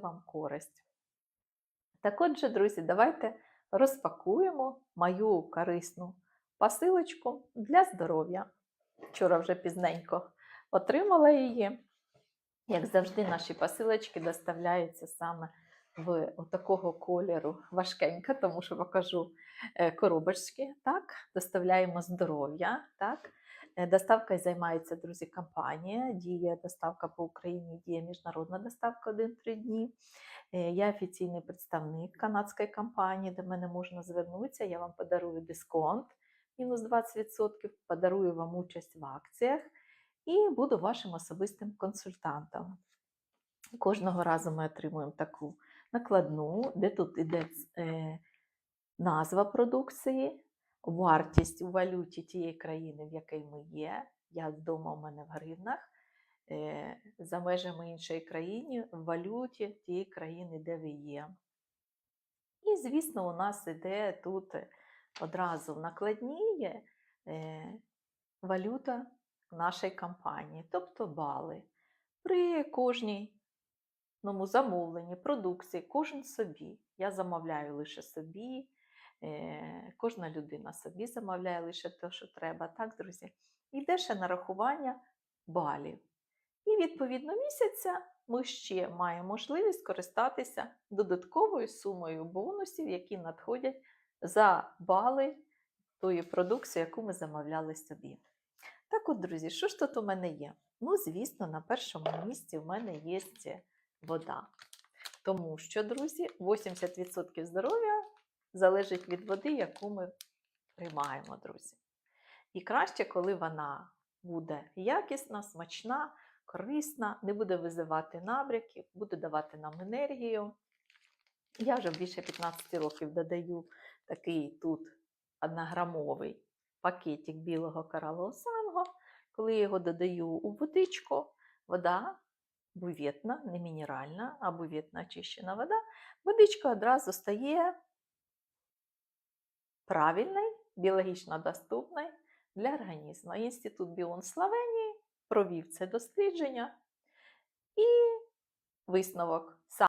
вам користь. Так отже, друзі, давайте розпакуємо мою корисну посилочку для здоров'я. Вчора вже пізненько отримала її. Як завжди, наші посилочки доставляються саме в такого кольору важкенька, тому що покажу е, коробочки. Так, доставляємо здоров'я. Так. Е, Доставкою займається, друзі, компанія. Діє доставка по Україні, діє міжнародна доставка 1-3 дні. Е, Я офіційний представник канадської компанії, до мене можна звернутися. Я вам подарую дисконт мінус 20%, подарую вам участь в акціях і буду вашим особистим консультантом. Кожного разу ми отримуємо таку накладну, де тут іде е, назва продукції, вартість у валюті тієї країни, в якій ми є. Я вдома у мене в гривнах, е, за межами іншої країни, в валюті тієї країни, де ви є. І, звісно, у нас іде тут одразу в накладні є е, валюта нашої компанії, тобто бали. При кожній замовленні продукції, кожен собі. Я замовляю лише собі, е, кожна людина собі замовляє лише те, що треба. Так, друзі? Йде ще нарахування балів. І відповідно місяця ми ще маємо можливість користатися додатковою сумою бонусів, які надходять за бали тої продукції, яку ми замовляли собі. Так от, друзі, що ж тут у мене є? Ну, звісно, на першому місці в мене є вода. Тому що, друзі, 80% здоров'я залежить від води, яку ми приймаємо, друзі. І краще, коли вона буде якісна, смачна, корисна, не буде визивати набряків, буде давати нам енергію. Я вже більше 15 років додаю такий тут однограмовий пакетик білого коралового санго. Коли я його додаю у водичку, вода бюветна, не мінеральна, а бюветна очищена вода, водичка одразу стає правильною, біологічно доступною для організму. Інститут Біон Словенії провів це дослідження і висновок